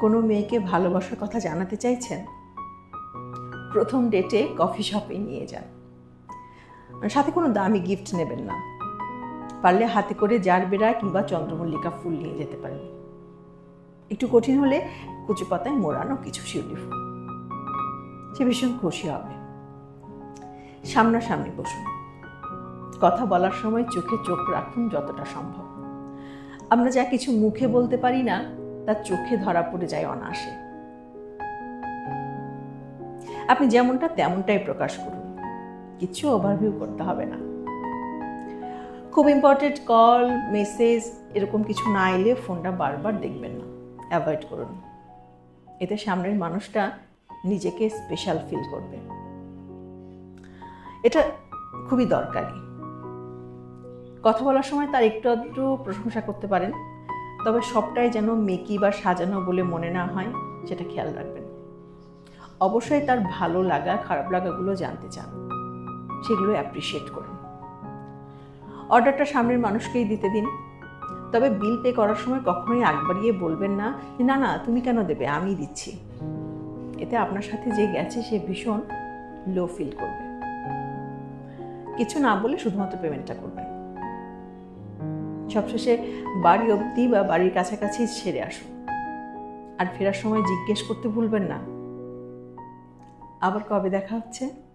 কোনো মেয়েকে ভালোবাসার কথা জানাতে চাইছেন? প্রথম ডেটে কফি শপে নিয়ে যান। মানে সাথে কোনো দামি গিফট নেবেন না। পারলে হাতে করে জারবেরা কিংবা চন্দ্রমল্লিকা ফুল নিয়ে যেতে পারেন। একটু কঠিন হলে কুচু পাতায় মোড়ানো কিছু শিউলি ফুল। সে ভীষণ খুশি হবে। সামনাসামনি বসুন। কথা বলার সময় চোখে চোখ রাখুন যতটা সম্ভব। আমরা যা কিছু মুখে বলতে পারি না তা চোখে ধরা পড়ে যায় অনায়াসে। আপনি যেমনটা তেমনটাই প্রকাশ করুন। কিছু ওভারভিউ করতে হবে না। খুব ইম্পর্টেন্ট কল মেসেজ এরকম কিছু না এলে ফোনটা বারবার দেখবেন না। অ্যাভয়েড করুন। এতে সামনের মানুষটা নিজেকে স্পেশাল ফিল করবে। এটা খুবই দরকারি। কথা বলার সময় তার একটু আধটু প্রশংসা করতে পারেন। তবে সবটাই যেন মেকি বা সাজানো বলে মনে না হয়, সেটা খেয়াল রাখবেন। অবশ্যই তার ভালো লাগা, খারাপ লাগাগুলো জানতে চান। সেগুলো অ্যাপ্রিসিয়েট করুন। অর্ডারটা সামনের মানুষকেই দিতে দিন। তবে বিল পে করার সময় কখনোই আগ বাড়িয়ে বলবেন না যে, না না, তুমি কেন দেবে? আমি দিচ্ছি। এতে আপনার সাথে যে গেছে, সে ভীষণ লো ফিল করবে। কিছু না বলে শুধুমাত্র পেমেন্টটা করবেন। সবশেষে বাড়ি অবধি বা বাড়ির কাছাকাছি ছেড়ে আসুন আর ফেরার সময় জিজ্ঞেস করতে ভুলবেন না। আবার কবে দেখা হচ্ছে?